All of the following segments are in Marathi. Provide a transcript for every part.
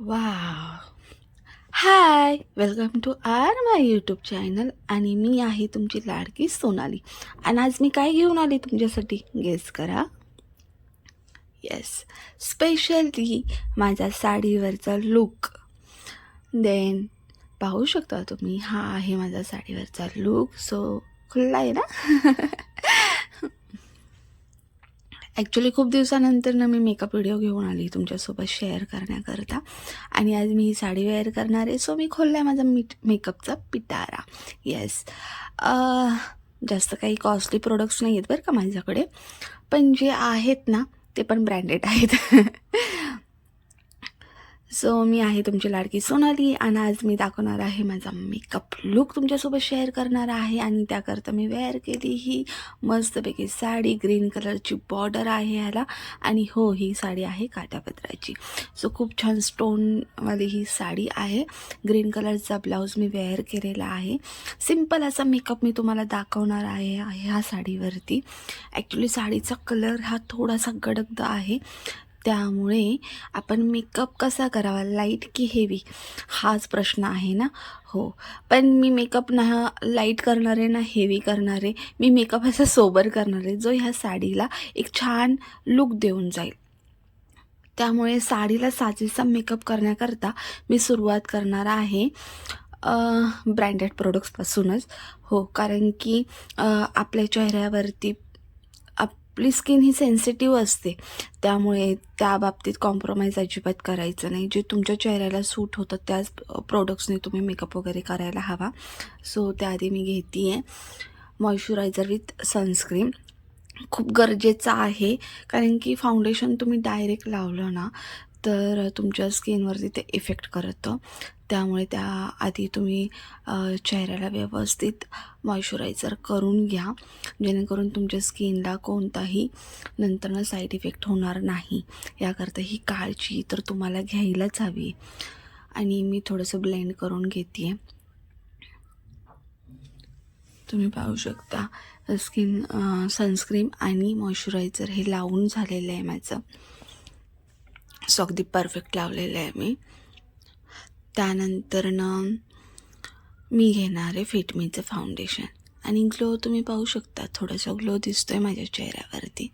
वा hi welcome to our my YouTube channel आणि मी आहे तुमची लाडकी सोनाली. आणि आज मी काय घेऊन आली तुमच्यासाठी? गेस करा. येस स्पेशली माझ्या साडीवरचा लुक देन पाहू शकता तुम्ही हा आहे माझा साडीवरचा लुक सो खुल्ला आहे ना? ॲक्च्युली खूप दिवसानंतर ना मी मेकअप व्हिडिओ घेऊन आली तुमच्यासोबत शेअर करण्याकरता. आणि आज मी ही साडी वेअर करणार आहे. सो मी खोलला आहे माझा मीट मेकअपचा पिटारा. येस जास्त काही कॉस्टली प्रोडक्ट्स नाही आहेत बरं का माझ्याकडे. पण जे आहेत ना ते पण ब्रँडेड आहेत. सो मी आहे तुमची लाडकी सोनाली आणि आज मी दाखवणार आहे माझा मेकअप लुक तुमच्यासोबत शेअर करणार आहे. आणि त्याकरता मी वेअर केली ही मस्तपैकी साडी ग्रीन कलरची बॉर्डर आहे ह्याला. आणि हो ही साडी आहे काट्यापत्राची सो खूप छान स्टोनवाली ही साडी आहे. ग्रीन कलरचा ब्लाऊज मी वेअर केलेला आहे. सिंपल असा मेकअप मी तुम्हाला दाखवणार आहे ह्या साडीवरती. ॲक्च्युली साडीचा कलर हा थोडासा गडगद आहे. त्यामुळे आपण मेकअप कसा करावा? लाइट की हेवी हाच प्रश्न आहे ना? हो. पण मी मेकअप ना लाइट करणार आहे ना हेवी करणारे मी मेकअप असा सोबर करणार आहे जो ह्या साडीला एक छान लुक देऊन जाईल. त्यामुळे साडीला साजेसा मेकअप करण्याकरता मी सुरुवात करणार आहे ब्रँडेड प्रोडक्ट्सपासूनच हो कारण की आपल्या चेहऱ्यावरती आपली स्किन ही सेन्सिटिव्ह असते. त्यामुळे त्या बाबतीत कॉम्प्रोमाइज अजिबात करायचं नाही. जे तुमच्या चेहऱ्याला सूट होतं त्याच प्रोडक्ट्सने तुम्ही मेकअप वगैरे करायला हवा. सो त्याआधी मी घेते आहे मॉइश्चरायझर विथ सनस्क्रीन खूप गरजेचं आहे. कारण की फाउंडेशन तुम्ही डायरेक्ट लावलं ना तर तुमच्या स्किनवरती ते इफेक्ट करतं. त्यामुळे त्याआधी तुम्ही चेहऱ्याला व्यवस्थित मॉइश्चरायझर करून घ्या. जेणेकरून तुमच्या स्किनला कोणताही नंतरनं साईड इफेक्ट होणार नाही. याकरता ही काळजी तर तुम्हाला घ्यायलाच हवी. आणि मी थोडंसं ब्लेंड करून घेते तुम्ही पाहू शकता स्किन सनस्क्रीम आणि मॉइश्चरायझर हे लावून झालेलं आहे माझं. सो अगदी परफेक्ट लावलेलं आहे मी. त्यानंतरनं मी घेणार आहे फिटमीचं फाउंडेशन आणि ग्लो तुम्ही पाहू शकता थोडासा ग्लो दिसतो आहे माझ्या चेहऱ्यावरती.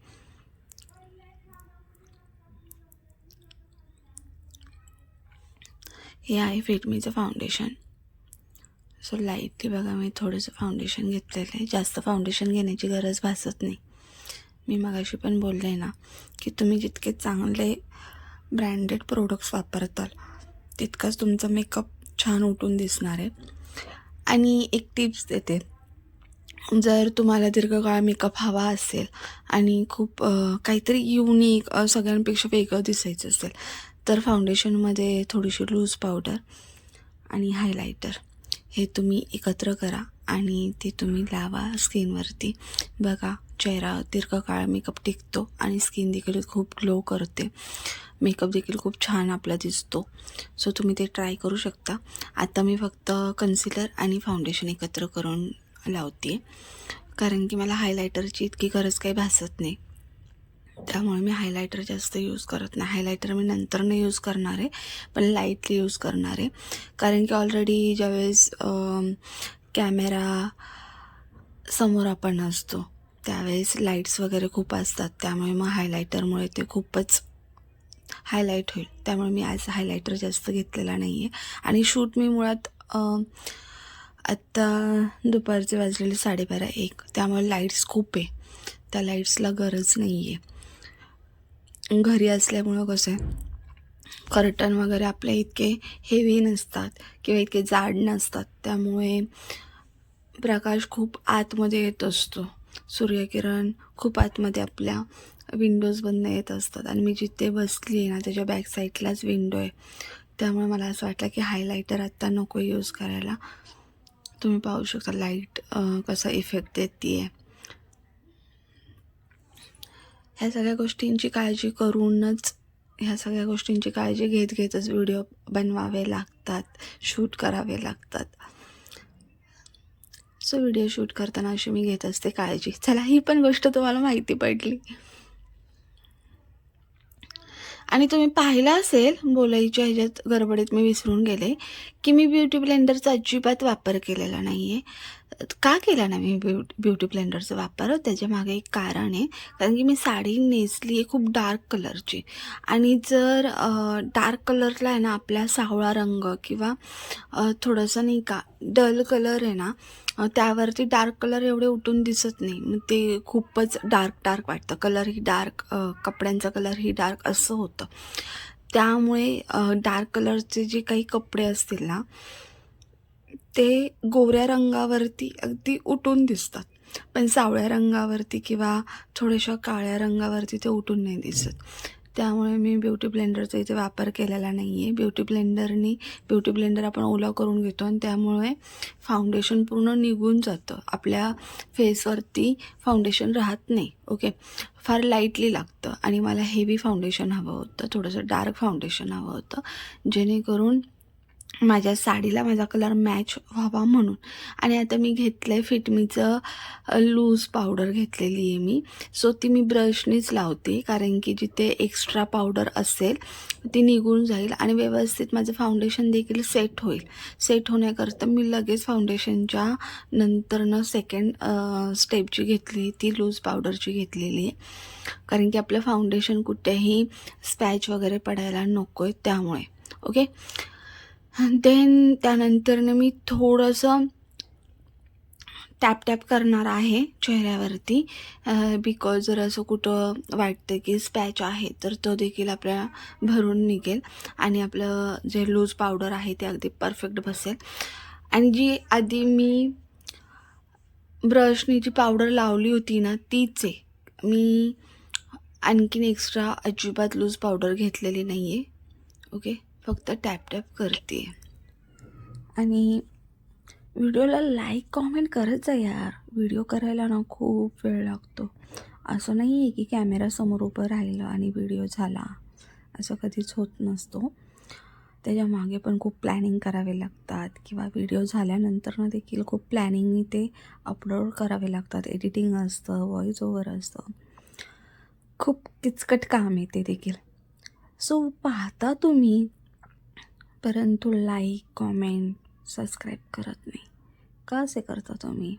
हे आहे फिटमीचं फाउंडेशन सो लाईटली बघा मी थोडंसं फाउंडेशन घेतलेलं आहे. जास्त फाउंडेशन घेण्याची गरज भासत नाही. मी मगाशी पण बोलले ना की तुम्ही जितके चांगले ब्रँडेड प्रोडक्ट्स वापरताल. तितकाच तुमचा मेकअप छान उठून दिसणार आहे. आणि एक टिप्स देते. जर तुम्हाला दीर्घकाळ मेकअप हवा असेल आणि खूप काहीतरी युनिक सगळ्यांपेक्षा वेगळं दिसायचं असेल तर फाउंडेशनमध्ये थोडीशी लूज पावडर आणि हायलायटर हे तुम्ही एकत्र करा. आणि ते तुम्ही लावा स्किनवरती. बघा चेहरा दीर्घकाळ मेकअप टिकतो आणि स्किन देखील खूप ग्लो करते. मेकअप देखील खूप छान आपला दिसतो. सो तुम्ही ते ट्राय करू शकता. आता मी फक्त कन्सिलर आणि फाउंडेशन एकत्र करून लावते. कारण की मला हायलायटरची इतकी गरज काही भासत नाही. त्यामुळे मी हायलायटर जास्त यूज करत नाही. हायलायटर मी नंतर नाही यूज करणार आहे पण लाईटली यूज करणार आहे. कारण की ऑलरेडी ज्यावेळेस कॅमेरा समोर आपण असतो. त्यावेळेस लाईट्स वगैरे खूप असतात. त्यामुळे मग हायलायटरमुळे ते खूपच हायलाईट होईल. त्यामुळे मी आज हायलायटर जास्त घेतलेला नाही आहे आणि शूट मी मुळात आत्ता दुपारचे वाजलेले साडेबारा एक. त्यामुळे लाईट्स खूप आहे. त्या लाईट्सला गरज नाही आहे घरी असल्यामुळं कसं आहे कर्टन वगैरे आपले इतके हेवी नसतात किंवा इतके जाड नसतात. त्यामुळे प्रकाश खूप आतमध्ये येत असतो. सूर्यकिरण खूप आतमध्ये आपल्या विंडोजमधनं येत असतात. आणि मी जिथे बसली आहे ना त्याच्या बॅक साईडलाच विंडो आहे. त्यामुळे मला असं वाटलं की हायलायटर आत्ता नको यूज करायला. तुम्ही पाहू शकता लाइट कसा इफेक्ट देते आहे ह्या सगळ्या गोष्टींची काळजी करूनच ह्या सगळ्या गोष्टींची काळजी घेत घेतच व्हिडिओ बनवावे लागतात शूट करावे लागतात. सो व्हिडिओ शूट करताना अशी मी घेत असते काळजी. चला ही पण गोष्ट तुम्हाला माहिती पडली. आणि तुम्ही पाहिलं असेल बोलायच्या ह्याच्यात गडबडीत मी विसरून गेले की मी ब्युटी ब्लेंडरचा अजिबात वापर केलेला नाही आहे का केला नाही मी ब्यु ब्युटी ब्लेंडरचा वापर? त्याच्यामागे एक कारण आहे. कारण की मी साडी नेसली आहे खूप डार्क कलरची आणि जर डार्क कलरला आहे ना आपला सावळा रंग किंवा थोडंसं नाही का डल कलर आहे ना त्यावरती डार्क कलर एवढे उठून दिसत नाही. मग ते खूपच डार्क डार्क वाटतं. कलर ही डार्क कपड्यांचा कलर ही डार्क असं होतं. त्यामुळे डार्क कलरचे जे काही कपडे असतील ना ते गोऱ्या रंगावरती अगदी उठून दिसतात. पण सावळ्या रंगावरती किंवा थोड्याशा काळ्या रंगावरती ते उठून नाही दिसत. त्यामुळे मी ब्युटी ब्लेंडरचा इथे वापर केलेला नाही आहे ब्युटी ब्लेंडरनी ब्युटी ब्लेंडर आपण ओला करून घेतो आणि त्यामुळे फाउंडेशन पूर्ण निघून जातं. आपल्या फेसवरती फाउंडेशन राहत नाही ओके फार लाईटली लागतं. आणि मला हेवी फाउंडेशन हवं होतं थोडंसं डार्क फाउंडेशन हवं होतं. जेणेकरून माझ्या साडीला माझा कलर मॅच व्हावा म्हणून. आणि आता मी घेतलं आहे फिटमीचं लूज पावडर घेतलेली आहे मी. सो ती मी ब्रशनीच लावते कारण की जिथे एक्स्ट्रा पावडर असेल ती निघून जाईल आणि व्यवस्थित माझं फाउंडेशन देखील सेट होईल. सेट होण्याकरता मी लगेच फाउंडेशनच्या नंतरनं सेकंड स्टेपची घेतली ती लूज पावडरची घेतलेली आहे. कारण की आपलं फाउंडेशन कुठेही स्पॅच वगैरे पडायला नको आहे त्यामुळे. ओके देन त्यानंतरनं मी थोडंसं टॅप टॅप करणार आहे चेहऱ्यावरती बिकॉज जर असं कुठं वाटतं की स्पॅच आहे तर तो देखील आपल्याला भरून निघेल आणि आपलं जे लूज पावडर आहे ते अगदी परफेक्ट बसेल. आणि जी आधी मी ब्रशनी जी पावडर लावली होती ना तीच आहे मी आणखीन एक्स्ट्रा अजिबात लूज पावडर घेतलेली नाही आहे ओके फक्त टॅप टॅप करते. आणि व्हिडिओला लाईक कॉमेंट करत जा यार. व्हिडिओ करायला ना खूप वेळ लागतो. असं नाही आहे की कॅमेरासमोर उभं राहिलं आणि व्हिडिओ झाला. असं कधीच होत नसतो. त्याच्यामागे पण खूप प्लॅनिंग करावे लागतात किंवा व्हिडिओ झाल्यानंतर देखील खूप प्लॅनिंगनी ते अपलोड करावे लागतात. एडिटिंग असतं व्हॉइस ओव्हर असतं. खूप किचकट काम आहे ते देखील. सो पाहता तुम्ही परंतु लाईक कॉमेंट सबस्क्राईब करत नाही. का असे करता तुम्ही?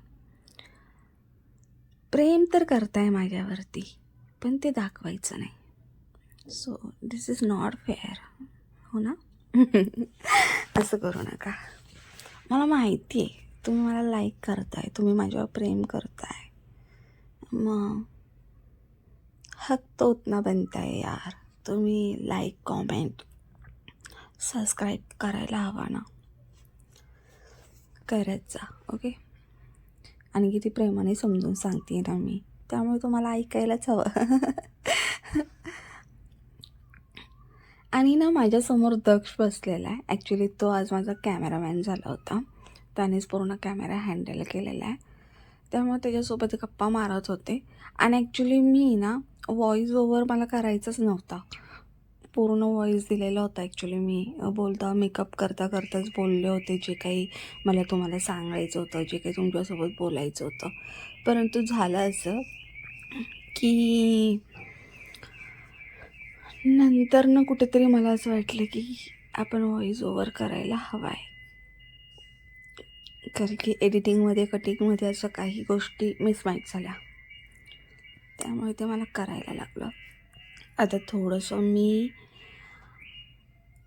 प्रेम तर करताय माझ्यावरती पण ते दाखवायचं नाही. So this is not fair हो ना? असं करू नका. मला माहिती आहे तुम्ही मला लाईक करताय तुम्ही माझ्यावर प्रेम करताय. मग हक्त तो उतना बनताय यार. तुम्ही लाईक कॉमेंट सबस्क्राईब करायला हवा ना. करत जा ओके आणि किती प्रेमाने समजून सांगते ना मी. त्यामुळे तुम्हाला ऐकायलाच हवं. आणि ना माझ्यासमोर दक्ष बसलेला आहे. ॲक्च्युली तो आज माझा कॅमेरामॅन झाला होता. त्यानेच पूर्ण कॅमेरा हँडल केलेला आहे. त्यामुळे त्याच्यासोबत गप्पा मारत होते. आणि ॲक्च्युली मी ना व्हॉईस ओव्हर मला करायचाच नव्हता. पूर्ण व्हॉईस दिलेला होता. ॲक्च्युली मी बोलता मेकअप करता करताच बोलले होते जे काही मला तुम्हाला सांगायचं होतं जे काही तुमच्यासोबत बोलायचं होतं. परंतु झालं असं की नंतर ना कुठेतरी मला असं वाटलं की आपण व्हॉईस ओव्हर करायला हवा आहे कारण की एडिटिंगमध्ये कटिंगमध्ये असं काही गोष्टी मिसमॅच झाल्या. त्यामुळे ते मला करायला लागलं. आता थोडंसं मी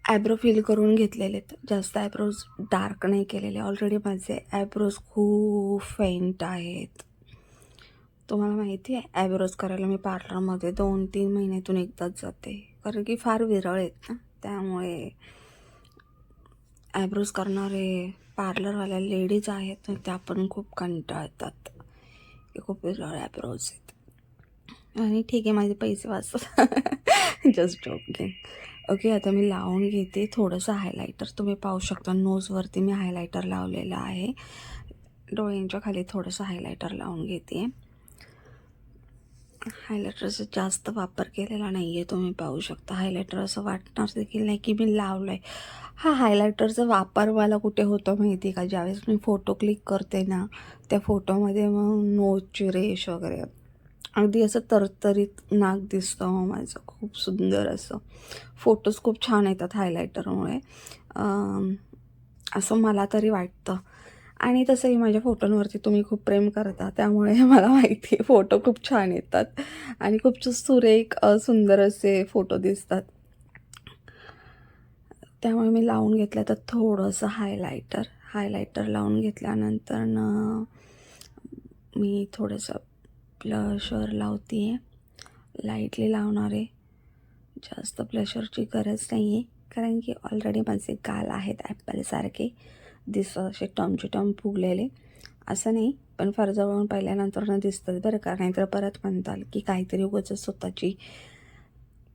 ॲब्रो फिल करून घेतलेले आहेत जास्त ॲब्रोज डार्क नाही केलेले. ऑलरेडी माझे ॲब्रोज खूप फेंट आहेत. तुम्हाला माहिती आहे ॲब्रोज करायला मी पार्लरमध्ये दोन तीन महिन्यातून एकदाच जाते. कारण की फार विरळ आहेत ना. त्यामुळे ॲब्रोज करणारे पार्लरवाल्या लेडीज आहेत ना, त्या पण खूप कंटाळतात. की खूप विरळ ॲब्रोज आहेत. आणि ठीक आहे माझे पैसे वाचतात. जस्ट जोकिंग ओके आता मी लावून घेते थोडंसं हायलायटर तुम्ही पाहू शकता नोजवरती मी हायलायटर लावलेला आहे. डोळ्यांच्या खाली थोडंसं हायलायटर लावून घेते. हायलायटरचा जास्त वापर केलेला नाही आहे तुम्ही पाहू शकता. हायलायटर असं वाटणार देखील नाही की मी लावलं आहे हा हायलायटरचा वापर मला कुठे होतो माहिती आहे का? ज्यावेळेस मी फोटो क्लिक करते ना त्या फोटोमध्ये मग नोजची रेश वगैरे अगदी असं तरतरीत नाक दिसतं हो माझं. खूप सुंदर असं. फोटोज खूप छान येतात हायलायटरमुळे असं मला तरी वाटतं. आणि तसंही माझ्या फोटोंवरती तुम्ही खूप प्रेम करता त्यामुळे मला माहिती आहे फोटो खूप छान येतात. आणि खूप सुरेख सुंदर असे फोटो दिसतात. त्यामुळे मी लावून घेतलं तर थोडंसं हायलायटर हायलायटर लावून घेतल्यानंतर मी थोडंसं प्लशर लावते आहे लाईटली लावणार. आहे जास्त प्लशरची गरज नाही आहे कारण की ऑलरेडी माझे गाल आहेत ॲपलसारखे दिस असे टमचे टम फुगलेले. असं नाही पण फार जवळून पाहिल्यानंतर न दिसतं बरं का. नाहीतर परत म्हणताल की काहीतरी उगाच स्वतःची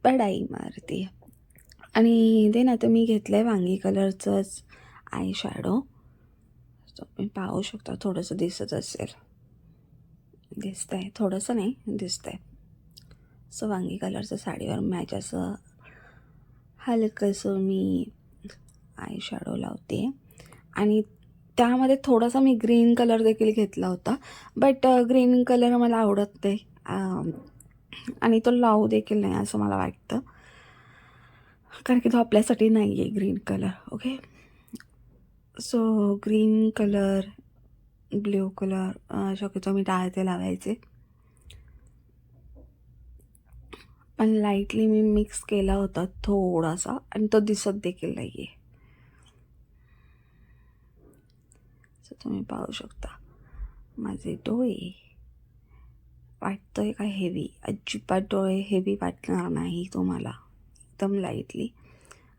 पडाई मारते. आणि दे ना तुम्ही घेतलं आहे वांगी कलरचंच आय शॅडो तुम्ही पाहू शकता थोडंसं दिसत असेल. दिसतंय. थोडंसं नाही दिसतंय. सो वांगी कलरचं साडीवर मॅच असं हलकंसं मी आय शॅडो लावते. आणि त्यामध्ये थोडासा मी ग्रीन कलर देखील घेतला होता. बट ग्रीन कलर मला आवडत नाही. आणि तो लावू देखील नाही असं मला वाटतं. कारण की तो आपल्यासाठी नाही आहे green colour okay so green colour blue colour शक्यतो मी टाळते लावायचे. पण लाईटली मी मिक्स केला होता थोडासा आणि तो दिसत देखील नाही आहे तुम्ही पाहू शकता. माझे डोळे वाटतोय का हेवी अजिबात डोळे हेवी वाटणार नाही तुम्हाला. एकदम लाईटली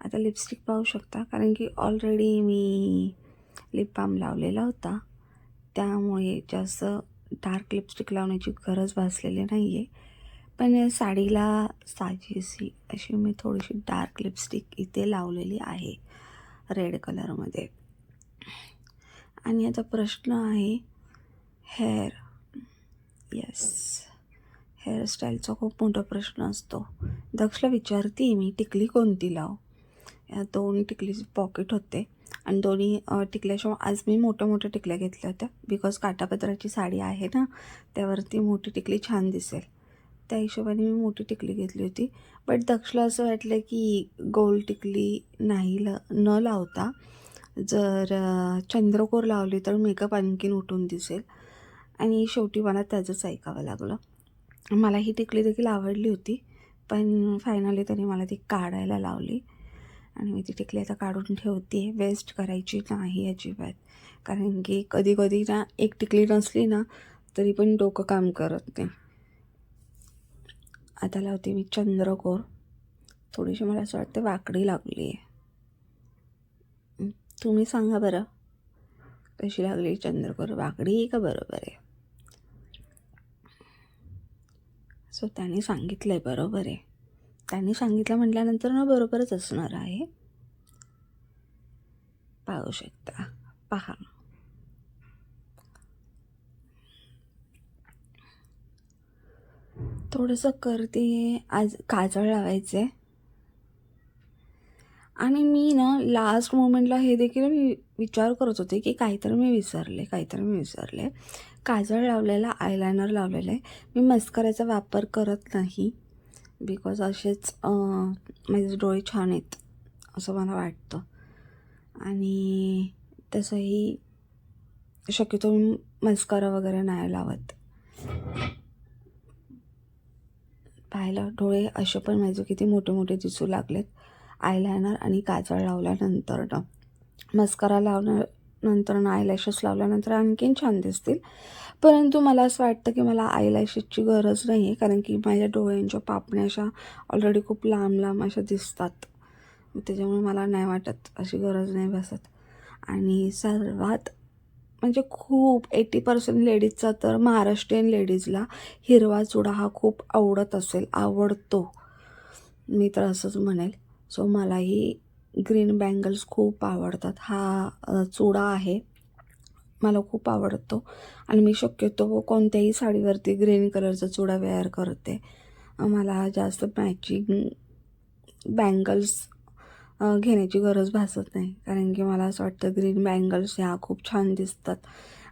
आता लिपस्टिक पाहू शकता कारण की ऑलरेडी मी लिप बाम लावलेला होता. त्यामुळे जास्त डार्क लिपस्टिक लावण्याची गरज भासलेली नाही आहे पण साडीला साजेशी अशी मी थोडीशी डार्क लिपस्टिक इथे लावलेली आहे रेड कलरमध्ये आणि आता प्रश्न आहे हेअर येस हेअरस्टाईलचा खूप मोठा प्रश्न असतो. दक्षला विचारते मी टिकली कोणती लाव? या दोन टिकलीचे पॉकेट होते. आणि दोन्ही टिकल्याशिवाय आज मी मोठ्या मोठ्या टिकल्या घेतल्या होत्या. बिकॉज काटापत्राची साडी आहे ना त्यावरती मोठी टिकली छान दिसेल. त्या हिशोबाने मी मोठी टिकली घेतली होती. बट दक्षला असं वाटलं की गोल टिकली नाही ल न लावता जर चंद्रकोर लावली तर मेकअप आणखीन उठून दिसेल. आणि शेवटी मला त्याचंच ऐकावं लागलं. मला ही टिकली देखील आवडली होती पण फायनली त्यांनी मला ती काढायला लावली. आणि मी ती टिकली आता काढून ठेवते. वेस्ट करायची नाही अजिबात. कारण की कधी कधी ना एक टिकली नसली ना तरी पण डोकं काम करत नाही. आता लावते मी चंद्रकोर. थोडीशी मला असं वाटतं वाकडी लागली आहे तुम्ही सांगा बरं. कशी लागली चंद्रकोर? वाकडी आहे का बरोबर आहे? सो त्याने सांगितलं आहे बरोबर आहे. त्यांनी सांगितलं म्हटल्यानंतर ना बरोबरच असणार आहे. पाहू शकता. पहा. थोडंसं करते आज काजळ लावायचे. आणि मी ना लास्ट मोमेंटला हे देखील मी विचार करत होते की काहीतरी मी विसरले काहीतरी मी विसरले. काजळ लावलेला आयलायनर लावलेलं आहे. मी मस्कराचा वापर करत नाही. बिकॉज असेच माझे डोळे छान आहेत असं मला वाटतं. आणि तसंही शक्यतो मी मस्कारा वगैरे नाही लावत. पाहिलं डोळे असे पण माझे किती मोठे मोठे दिसू लागलेत. आयलायनर आणि काजळ लावल्यानंतर मस्कारा लावणार ना आयलॅशेस लावल्यानंतर आणखीन छान दिसतील. परंतु मला असं वाटतं की मला आयलॅशेसची गरज नाही आहे कारण की माझ्या डोळ्यांच्या पापण्या अशा ऑलरेडी खूप लांब लांब अशा दिसतात. त्याच्यामुळे मला नाही वाटत अशी गरज नाही बसत. आणि सर्वात म्हणजे खूप एटी पर्सेंट लेडीजचा तर महाराष्ट्रीयन लेडीजला हिरवा चुडा हा खूप आवडत असेल आवडतो. मी तर असंच म्हणेल. सो मलाही ग्रीन बँगल्स खूप आवडतात. हा चुडा आहे. मला खूप आवडतो. आणि मी शक्यतो कोणत्याही साडीवरती ग्रीन कलरचा चुडा वेअर करते. मला जास्त मॅचिंग बँगल्स घेण्याची गरज भासत नाही. कारण की मला असं वाटतं ग्रीन बँगल्स ह्या खूप छान दिसतात.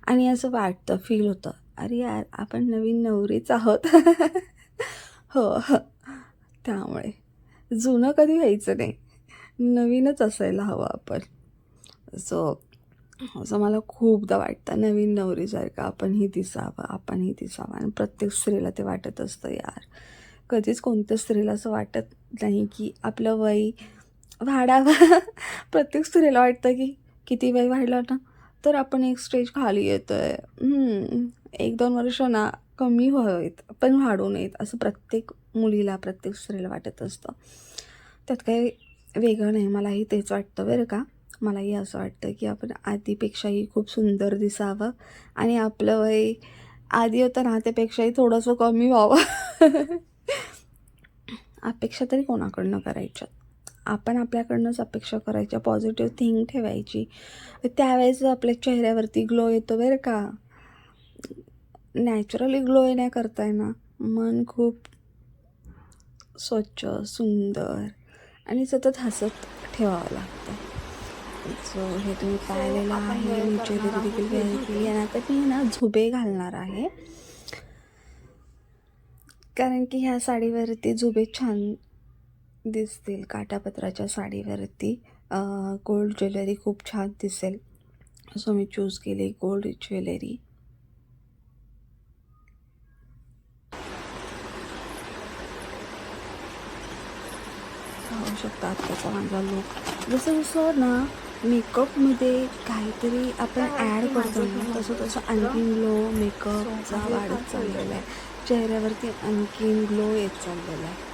आणि असं वाटतं फील होतं. अरे यार आपण नवीन नवरीच आहोत. हो हो. त्यामुळे जुनं कधी व्हायचं नाही. नवीनच असायला हवं आपण. सो असं मला खूपदा वाटतं नवीन नवरीसारखं आपणही दिसावं आपणही दिसावं आणि प्रत्येक स्त्रीला ते वाटत असतं यार. कधीच कोणत्या स्त्रीला असं वाटत नाही की आपलं वय वाढावं. प्रत्येक स्त्रीला वाटतं की किती वय वाढलं ना तर आपण एक स्टेज खाली येतो आहे एक दोन वर्ष ना कमी व्हावेत पण वाढू नयेत असं प्रत्येक मुलीला प्रत्येक स्त्रीला वाटत असतं. त्यात काही वेगळं नाही. मलाही तेच वाटतं बरं का. मलाही असं वाटतं की आपण आधीपेक्षाही खूप सुंदर दिसावं आणि आपलं वय आधी होतं ना त्यापेक्षाही थोडंसं कमी व्हावं. अपेक्षा तरी कोणाकडनं करायच्या? आपण आपल्याकडनंच अपेक्षा करायच्या पॉझिटिव्ह थिंग ठेवायची. त्यावेळेस आपल्या चेहऱ्यावरती ग्लो येतो बरं का. नॅचरली ग्लो येण्या करताय ना मन खूप स्वच्छ सुंदर आणि सतत हसत ठेवावं लागतं. सो हे तुम्ही पाहिलेलं आहे. ज्वेलरी देखील केली आणि आता मी ना झुबे घालणार आहे. कारण की ह्या साडीवरती झुबे छान दिसतील. काटापत्राच्या साडीवरती. गोल्ड ज्वेलरी खूप छान दिसेल. सो मी चूज केली गोल्ड ज्वेलरी. पाहू शकता आत्ताचा माझा लुक जसं जसं ना मेकअपमध्ये काहीतरी आपण ॲड करतो ना तसं तसं आणखीन ग्लो मेकअपचा वाढत चाललेला आहे. चेहऱ्यावरती आणखीन ग्लो येत चाललेला आहे.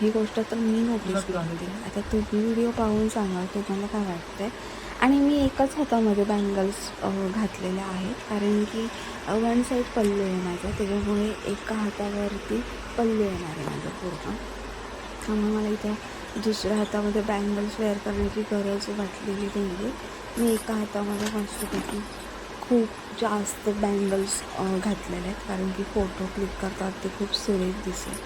ही गोष्ट तर मी नोटीस करते. आता तुम्ही व्हिडिओ पाहून सांगा तुम्हाला काय वाटतंय? आणि मी एकाच हातामध्ये बँगल्स घातलेल्या आहेत. कारण की वन साईड पल्लू आहे माझा. त्याच्यामुळे एका हातावरती पल्लू येणार आहे माझं पूर्ण. त्यामुळे मला इथं दुसऱ्या हातामध्ये बँगल्स वेअर करण्याची गरज वाटलेली नाही आहे मी एका हातामध्ये मस्तपैकी खूप जास्त बँगल्स घातलेले आहेत. कारण की फोटो क्लिक करतात ते खूप सुरेख दिसेल.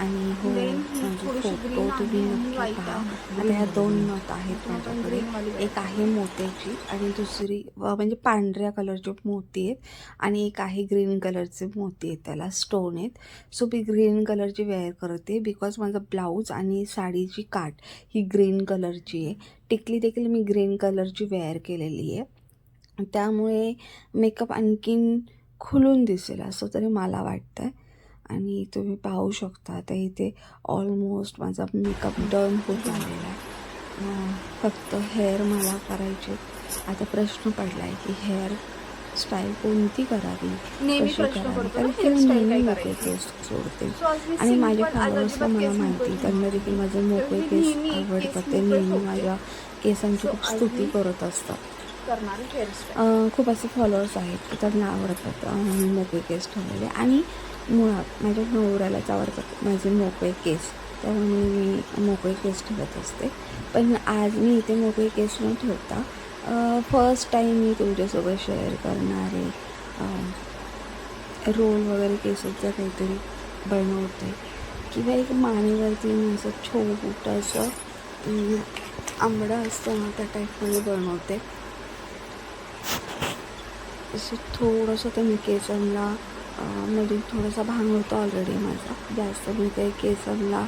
आणि हो म्हणजे फोटो तुम्ही नक्की पहा. आता ह्या दोन नथ आहेत माझ्याकडे. एक आहे मोत्याची आणि दुसरी म्हणजे पांढऱ्या कलरचे मोती आहेत आणि एक आहे ग्रीन कलरचे मोती आहेत त्याला स्टोन आहेत. सो मी ग्रीन कलरची वेअर करते बिकॉज माझा ब्लाऊज आणि साडीची काठ ही ग्रीन कलरची आहे. टिकली देखील मी ग्रीन कलरची वेअर केलेली आहे. त्यामुळे मेकअप आणखीन खुलून दिसेल असं तरी मला वाटतं आहे आणि तुम्ही पाहू शकता आता इथे ऑलमोस्ट माझा मेकअप डन होत आलेला आहे. फक्त हेअर मला करायचे आता प्रश्न पडला आहे की हेअर स्टाईल कोणती करावी? कशी करावी? की मी नेहमी मोकळे केस सोडते आणि माझ्या फॉलोअर्सला मला माहिती त्यांना देखील माझे मोकळे केस आवडतात. ते नेहमी माझ्या केसांची खूप स्तुती करत असतात. खूप असे फॉलोअर्स आहेत की त्यांना आवडतात मी मोकळे केस ठेवलेले. आणि मुळात माझ्या नवऱ्यालाच आवडतात माझे मोकळे केस त्यामुळे मी मोकळे केस ठेवत असते. पण आज मी इथे मोकळे केस न ठेवता फर्स्ट टाईम मी तुमच्यासोबत शेअर करणारे रोल वगैरे केसाचं काहीतरी बनवते. किंवा एक मानेवरती मी असं छोट असं आंबडा असतो ना त्या टाईपमध्ये बनवते. असं थोडंसं त्या मी केसांना मध्ये थोडासा भांग होतो ऑलरेडी माझा. जास्त मी काही केसांना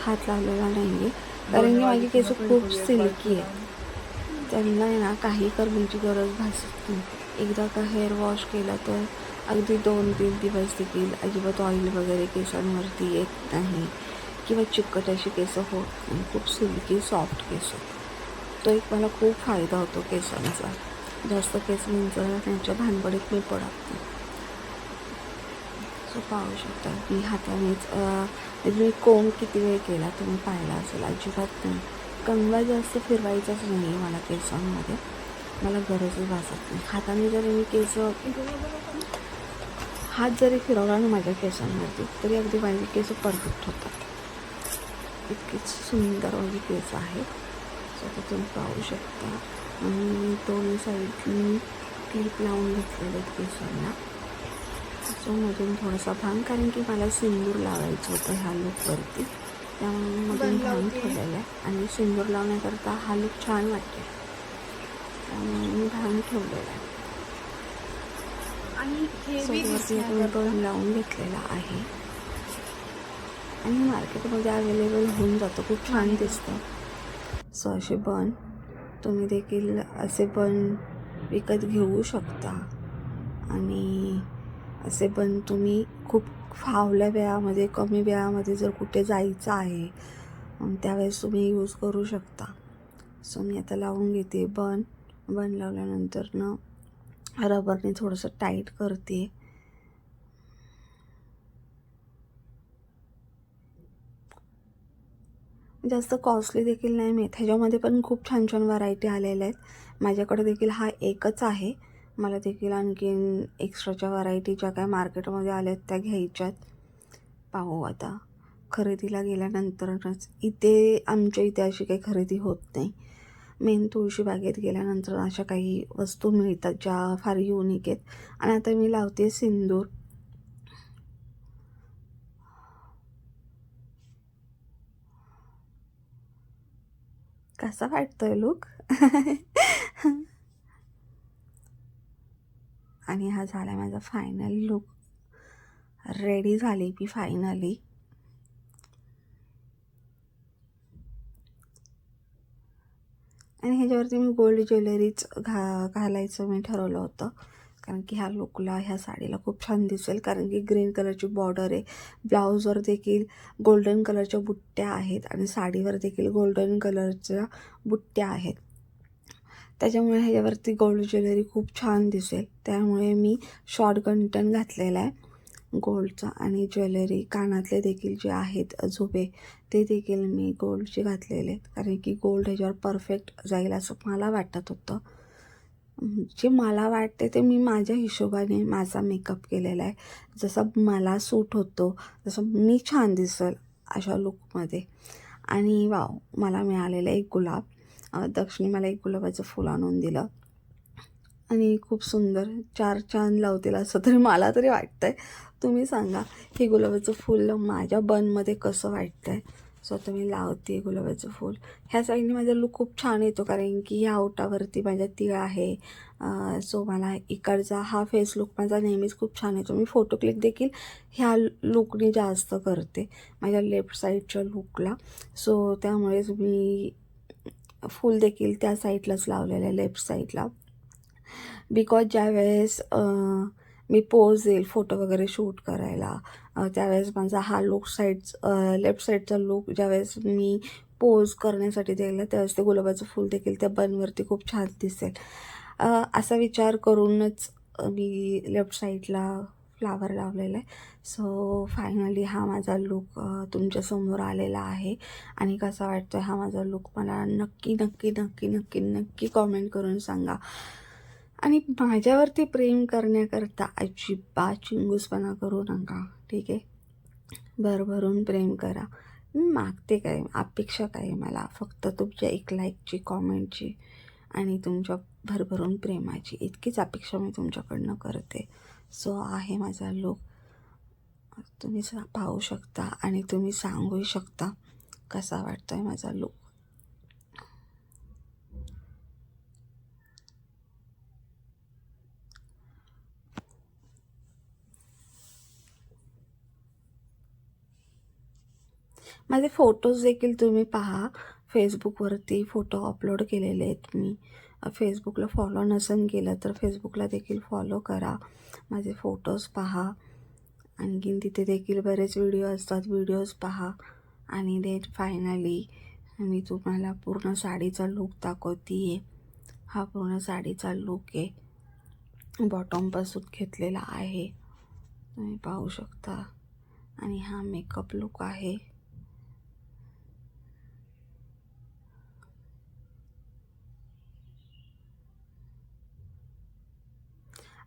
हात लावलेला नाही आहे कारण की माझी केस खूप सिल्की आहेत त्यांना आहे ना काही करण्याची गरज भासत नाही. एकदा का हेअर वॉश केला तर अगदी दोन तीन दिवस देखील अजिबात ऑइल वगैरे केसांवरती येत नाही. किंवा चिकट अशी केस होत नाही. खूप सिल्की सॉफ्ट केस तो एक मला खूप फायदा होतो केसांचा. जास्त केस म्हणजे त्यांच्या भानगडीत मी पडत नाही. सो पाहू शकता मी हातानेच मी कोंब किती वेळ केला तुम्ही पाहिला असेल? अजिबात नाही. कंगवा जास्त फिरवायचाच नाही आहे मला केसांमध्ये मला गरजच भासत नाही. हाताने जरी मी केस हात जरी फिरवला ना माझ्या केसांमध्ये तरी अगदी माझे केस परफेक्ट होतात. इतकीच सुंदर माझी केस आहेत. सो आता तुम्ही पाहू शकता. आणि दोन्ही साईडनी क्लिप लावून घेतलेले आहेत केसांना. सो मधून थोडासा भांग कारण की मला सिंदूर लावायचं होतं ह्या लुकवरती त्यामुळे मी मधून भांग ठेवलेलं आहे. आणि सिंदूर लावण्याकरता हा लुक छान वाटते त्यामुळे मी भांग ठेवलेला आहे. आणि सो हेवी वरती आता मी बन लावून घेतलेला आहे. आणि मार्केटमध्ये अवेलेबल होऊन जातं. खूप छान दिसतं. सो असे बन तुम्ही देखील असे बन विकत घेऊ शकता. आणि असे पण तुम्ही खूप फावल्या वेळामध्ये कमी वेळामध्ये जर कुठे जायचं आहे त्यावेळेस तुम्ही यूज करू शकता. सो मी आता लावून घेते. बन बन लावल्यानंतर न रबरने थोडंसं टाईट करते. जास्त कॉस्टली देखील नाही मिळत. ह्याच्यामध्ये पण खूप छान छान व्हरायटी आलेल्या आहेत. माझ्याकडे देखील हा एकच आहे. मला देखील आणखीन एक्स्ट्राच्या व्हरायटी ज्या काय मार्केटमध्ये आल्या आहेत त्या घ्यायच्यात. पाहू आता. खरेदीला गेल्यानंतरच. इथे आमच्या इथे अशी काही खरेदी होत नाही. मेन तुळशी बागेत गेल्यानंतर अशा काही वस्तू मिळतात ज्या फार युनिक आहेत. आणि आता मी लावते सिंदूर. कसा वाटतोय लुक आणि हा झाला माझा फायनल लुक रेडी झाली मी फायनली आणि ह्याच्यावरती मी गोल्ड ज्वेलरीच घा घालायचं मी ठरवलं होतं. कारण की ह्या लुकला ह्या साडीला खूप छान दिसेल. कारण की ग्रीन कलरची बॉर्डर आहे. ब्लाऊजवर देखील गोल्डन कलरच्या बुट्ट्या आहेत. आणि साडीवर देखील गोल्डन कलरच्या बुट्ट्या आहेत. त्याच्यामुळे ह्याच्यावरती गोल्ड ज्वेलरी खूप छान दिसेल. त्यामुळे मी शॉर्ट कंटन घातलेला आहे गोल्डचा आणि ज्वेलरी कानातले देखील जे आहेत झोपे ते देखील मी गोल्डचे घातलेले आहेत. कारण की गोल्ड ह्याच्यावर परफेक्ट जाईल असं मला वाटत होतं. जे मला वाटते ते मी माझ्या हिशोबाने माझा मेकअप केलेला आहे. जसा मला सूट होतो जसं मी छान दिसल अशा लुकमध्ये आणि वाव मला मिळालेला एक गुलाब. दक्षिणी मला एक गुलाबाचं फुल आणून दिलं. आणि खूप सुंदर चार चांद लावतील असं तरी मला तरी वाटतं आहे तुम्ही सांगा हे गुलाबाचं फुल माझ्या बनमध्ये कसं वाटतं आहे सो आता मी लावते गुलाबाचं फूल. ह्या साईडने माझा लुक खूप छान येतो कारण की ह्या ओटावरती माझ्या तिळ आहे. सो मला इकडचा हा फेस लुक माझा नेहमीच खूप छान येतो. मी फोटो क्लिक देखील ह्या लुकने जास्त करते माझ्या लेफ्ट साईडच्या लुकला. सो त्यामुळेच मी फूल देखील त्या साईडलाच लावलेलं आहे लेफ्ट साईडला बिकॉज ज्यावेळेस वेळेस मी पोज येईल फोटो वगैरे शूट करायला त्यावेळेस माझा हा लुक साईड लेफ्ट साईडचा लुक ज्यावेळेस मी पोज करण्यासाठी द्यायला त्यावेळेस ते गुलाबाचं फूल देखील त्या बनवरती खूप छान दिसेल. असा विचार करूनच मी लेफ्ट साईडला फ्लावर लावलेला आहे. सो फायनली हा माझा लुक तुमच्यासमोर आलेला आहे. आणि कसा वाटतो हा माझा लुक मला नक्की नक्की नक्की नक्की नक्की कॉमेंट करून सांगा. आणि माझ्यावरती प्रेम करण्याकरता अजिबात चिंगूसपणा करू नका. ठीक आहे? भरभरून प्रेम करा. मी मागते काय? अपेक्षा काय आहे मला? फक्त तुमच्या एक लाईकची कॉमेंटची आणि तुमच्या भरभरून प्रेमाची. इतकीच अपेक्षा मी तुमच्याकडनं करते. सो आहे माझा लुक तुम्ही पाहू शकता आणि तुम्ही सांगूही शकता कसा वाटतोय माझा लुक. माझे फोटोज देखील तुम्ही पहा. फेसबुकवरती फोटो अपलोड केलेले आहेत मी. फेसबुकला फॉलो नसेल केलं तर फेसबुकला देखील फॉलो करा. माझे फोटोज पहा. आणखीन तिथे देखील बरेच व्हिडिओ असतात. व्हिडिओज पहा. आणि देन फायनली मी तुम्हाला पूर्ण साडीचा लूक दाखवते आहे हा पूर्ण साडीचा लूक आहे. बॉटमपासून घेतलेला आहे. तुम्ही पाहू शकता. आणि हा मेकअप लुक आहे.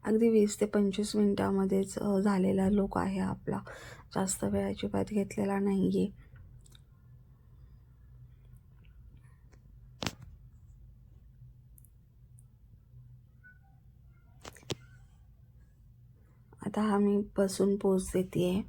अगदी वीस ते पंचवीस मिनटामध्येच झालेला लुक आहे आपला. जास्त वेळ अजिबात घेतलेला नाही आहे आता हा मी बसून पोच देते आहे